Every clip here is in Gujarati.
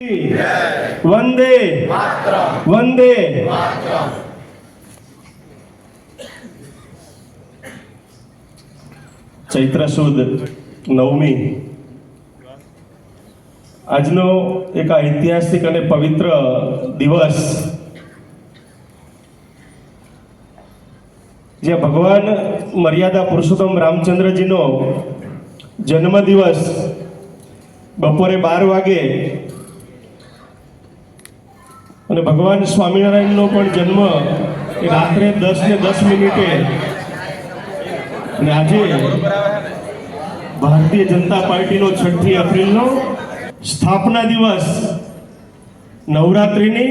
વંદે વંદે ચૈત્ર સુદ નવમી આજનો એક ઐતિહાસિક અને પવિત્ર દિવસ જે ભગવાન મર્યાદા પુરુષોત્તમ રામચંદ્રજીનો જન્મદિવસ બપોરે બાર વાગે અને ભગવાન સ્વામિનારાયણનો પણ જન્મ એ રાત્રે દસ ને દસ મિનિટે. અને આજે ભારતીય જનતા પાર્ટીનો છઠ્ઠી એપ્રિલનો સ્થાપના દિવસ. નવરાત્રિની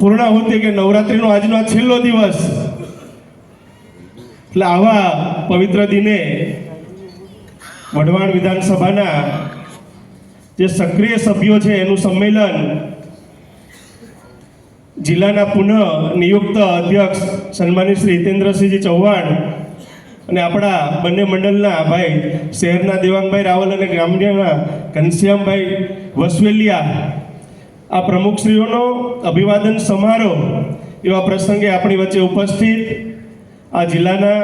પૂર્ણાહુતિ કે નવરાત્રિનો આજનો આ છેલ્લો દિવસ. એટલે આવા પવિત્ર દિને વઢવાણ વિધાનસભાના જે સક્રિય સભ્યો છે, એનું સંમેલન જિલ્લાના પુનઃ નિયુક્ત અધ્યક્ષ સન્માનિત શ્રી હિતેન્દ્રસિંહજી ચૌહાણ અને આપણા બંને મંડળના ભાઈ શહેરના દેવાંગભાઈ રાવલ અને ગ્રામ્યના ઘનશ્યામભાઈ વસવેલિયા. આ પ્રમુખશ્રીઓનો અભિવાદન સમારોહ એવા પ્રસંગે આપણી વચ્ચે ઉપસ્થિત આ જિલ્લાના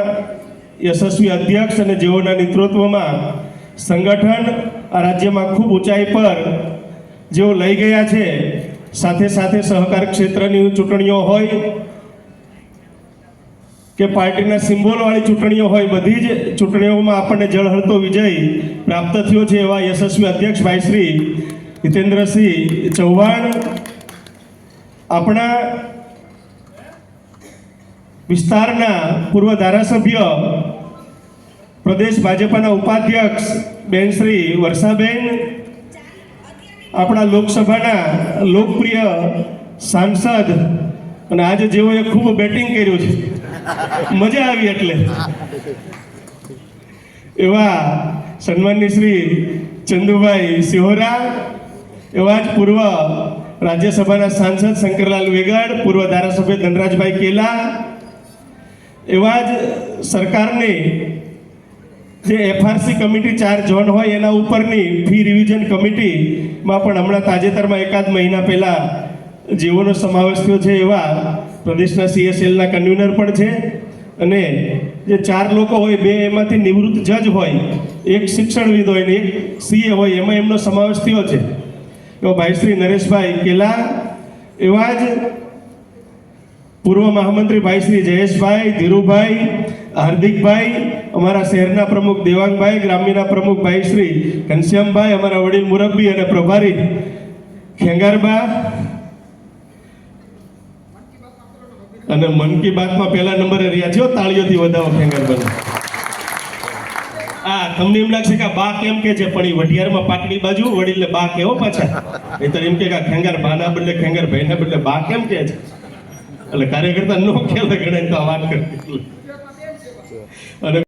યશસ્વી અધ્યક્ષ અને જેઓના નેતૃત્વમાં સંગઠન આ રાજ્યમાં ખૂબ ઊંચાઈ પર જેઓ લઈ ગયા છે, સાથે સાથે સહકાર ક્ષેત્રની ચૂંટણીઓ હોય કે પાર્ટીના સિમ્બોલવાળી ચૂંટણીઓ હોય, બધી જ ચૂંટણીઓમાં આપણને જળહળતો વિજય પ્રાપ્ત થયો છે એવા યશસ્વી અધ્યક્ષ ભાઈ શ્રી હિતેન્દ્રસિંહ ચૌહાણ. આપણા વિસ્તારના પૂર્વ ધારાસભ્ય પ્રદેશ ભાજપાના ઉપાધ્યક્ષ બેન શ્રી વર્ષાબેન, આપણા લોકસભાના લોકપ્રિય સાંસદ, અને આજે જેઓએ ખૂબ બેટિંગ કર્યું છે. મજા આવી એટલે. એવા સન્માનની શ્રી ચંદુભાઈ સિહોરા, એવા જ પૂર્વ રાજ્યસભાના સાંસદ શંકરલાલ વેગડ, પૂર્વ ધારાસભ્ય ધનરાજભાઈ કેલા, એવા જ સરકારની જે એફઆરસી કમિટી ચાર ઝોન હોય, એના ઉપરની ફી રિવિઝન કમિટીમાં પણ હમણાં તાજેતરમાં એકાદ મહિના પહેલા જેઓનો સમાવેશ થયો છે એવા પ્રદેશના સીએસએલના કન્વીનર પણ છે. અને જે ચાર લોકો હોય, બે એમાંથી નિવૃત્ત જજ હોય, એક શિક્ષણવિદ હોય ને એક સીએ હોય, એમાં એમનો સમાવેશ થયો છે. એવો ભાઈ શ્રી નરેશભાઈ કેલા, એવા જ પૂર્વ મહામંત્રી ભાઈ શ્રી જયેશભાઈ, ધીરુભાઈ, હાર્દિકભાઈ અમારા શહેરના પ્રમુખ દેવાંગભાઈ, ગ્રામ્યના પ્રમુખ ભાઈ શ્રી ઘનશ્યામભાઈ, અમારા વડીલ મુરબ્બી અને પ્રભારી ખેંગારબા અને મન કી બાતમાં પહેલા નંબરે રહ્યા છો, તાળીઓથી વધાવો ખેંગારબાને. આ, તમને એમ લાગશે કે બા કેમ કે છે, પણ એ વઢિયારમાં પાટલી બાજુ, વડીલને બા કેવો પાછા. તો એમ કે ખેંગાર બાના બદલે ખેંગાર ભાઈના બદલે બા કેમ કે છે. એટલે કાર્યકર્તા નો ખ્યાલ ગણાય તો વાત કરતી અને